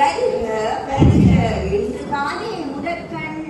வருக வருக. என்று என்றுதானே முதற்கண்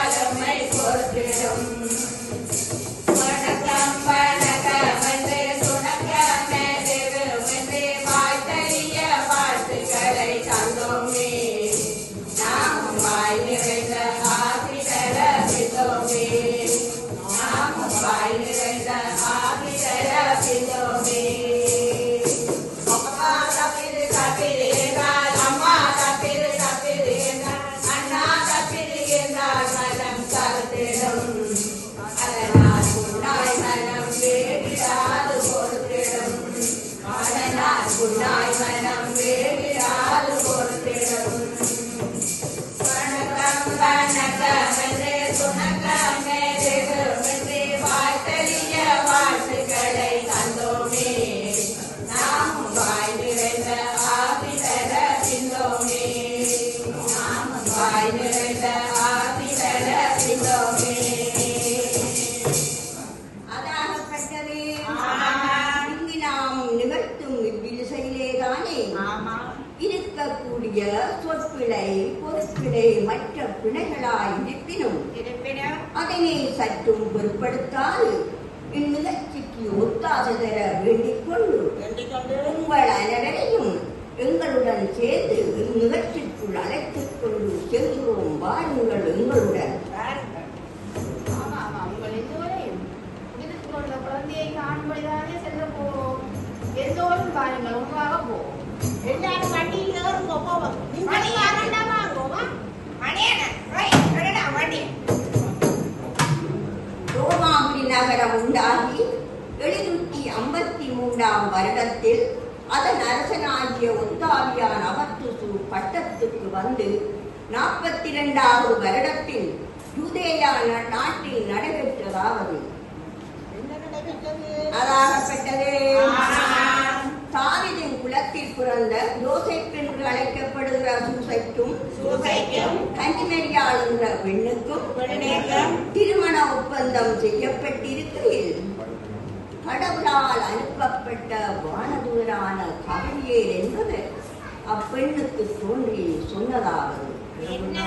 இருக்கக்கூடிய சொற்பிழை பொறுப்பிழை மற்ற பிணைகளாய் இருப்பினும் இருப்பினும் அதனை சற்றும் பொருட்படுத்தால் இந்நிகழ்ச்சிக்கு ஒத்தாசை தர வேண்டிக் கொண்டு உங்கள் அனைவரையும் எங்களுடன் சேர்ந்து இந்நிகழ்ச்சிக்குள் அழைத்துக் கொண்டு செல்கிறோம். வாருங்கள் எங்களுடன் உண்டாகி எழுநூற்றி ஐம்பத்தி மூன்றாம் வருடத்தில் அதன் அரசனாகிய ஒத்தாவியான் அவத்துசு பட்டத்துக்கு வந்து நாற்பத்தி இரண்டாவது வருடத்தில் யூதேயா நாட்டில் நடைபெற்றதாவது. நடைபெற்றது? அதாகப்பட்டதே. சூசைக்கும் சூசைக்கும் கன்னிமரியாள் என்ற பெண்ணுக்கும் திருமண ஒப்பந்தம் செய்யப்பட்டிருக்கையில் கடவுளால் அனுப்பப்பட்ட வானதூரான கவியேர் என்பது அப்பெண்ணுக்கு தோன்றி என்ன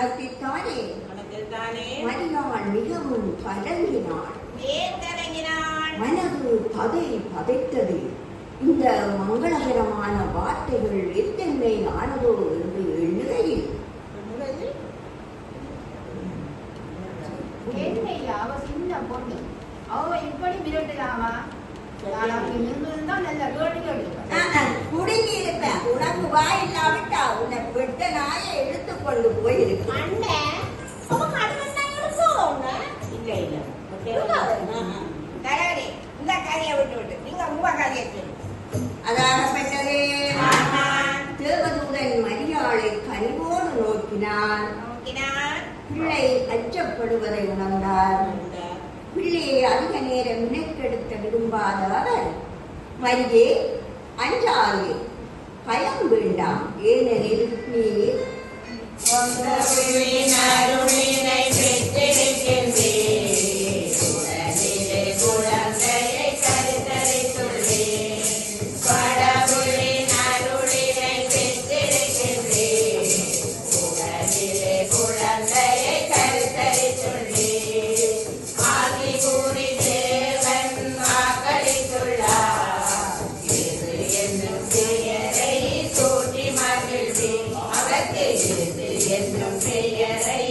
கணத்தித்தானே கணக்கில்தானே மரியாள் மிகவும் ஏத்தரங்கினான் மனது பதை பதைத்தது. இந்த மங்களகரமான வார்த்தைகள் எத்தனை ஆனதோ என்று எண்ணுகையில். அவ சின்ன பொண்ணு. அவ இப்படி மிரட்டலாமா குடுங்கி இருப்பேன் உனக்கு வாய் இல்லாவிட்டா உன்னை பெட்ட நாயை கொண்டு போய் இருக்கு. இல்ல இல்ல. தரவரே இந்த காரியை விட்டு விட்டு. நீங்க உங்க காரியை அதாகப்பட்டது தேவதூதன் மரியாளை கனிவோடு நோக்கினார். பிள்ளை அச்சப்படுவதை உணர்ந்தார். பிள்ளையை அதிக நேரம் நினைக்கெடுக்க மரியே அஞ்சாதே பயம் வேண்டாம். ஏனெனில் நீ Yes. என்று என்னும் பெயரை